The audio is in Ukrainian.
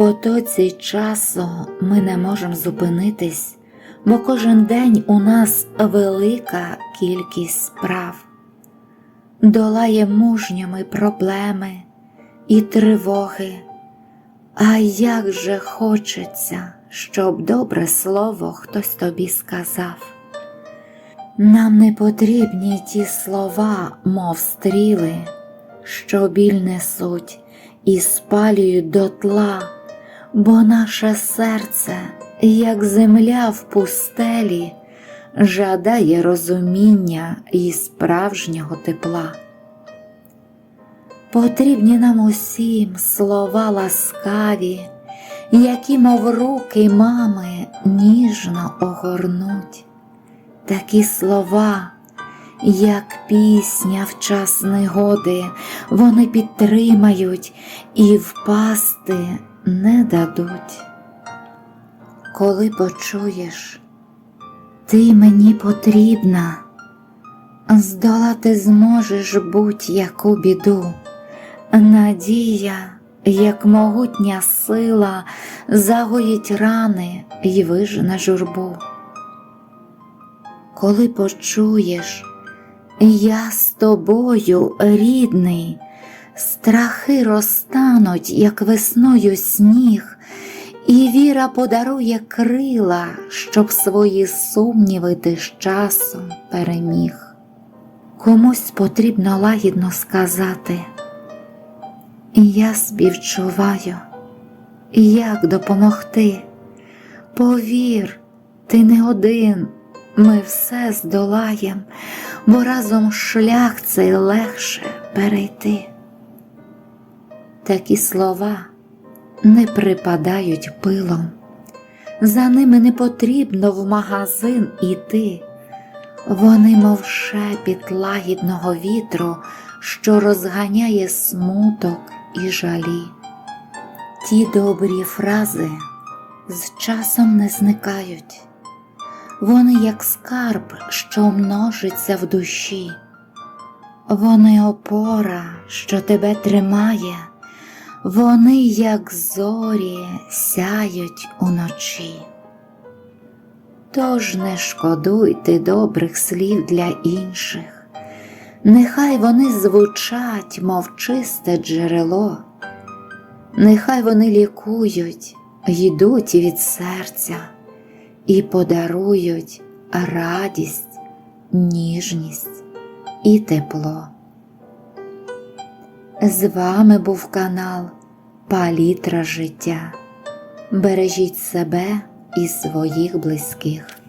потоці часу ми не можемо зупинитись, бо кожен день у нас велика кількість справ. Долає мужніми проблеми і тривоги, а як же хочеться, щоб добре слово хтось тобі сказав. Нам не потрібні ті слова, мов стріли, що біль несуть і спалюють дотла, бо наше серце, як земля в пустелі, жадає розуміння і справжнього тепла. Потрібні нам усім слова ласкаві, які, мов руки мами, ніжно огорнуть, такі слова, як пісня в час негоди, вони підтримають і впасти не дадуть. Коли почуєш, ти мені потрібна, здолати зможеш будь-яку біду. Надія, як могутня сила, загоїть рани й вижене журбу. Коли почуєш, я з тобою, рідний, страхи розтануть, як весною сніг, і віра подарує крила, щоб свої сумніви ти з часом переміг. Комусь потрібно лагідно сказати. Я співчуваю, як допомогти. Повір, ти не один, ми все здолаєм, бо разом шлях цей легше перейти. Такі слова не припадають пилом, за ними не потрібно в магазин іти. Вони, мов шепіт лагідного вітру, що розганяє смуток і жалі. Ті добрі фрази з часом не зникають, вони як скарб, що множиться в душі, вони опора, що тебе тримає, вони, як зорі, сяють уночі. Тож не шкодуйте добрих слів для інших, нехай вони звучать, мов чисте джерело, нехай вони лікують, йдуть від серця і подарують радість, ніжність і тепло. З вами був канал Палітра життя. Бережіть себе і своїх близьких.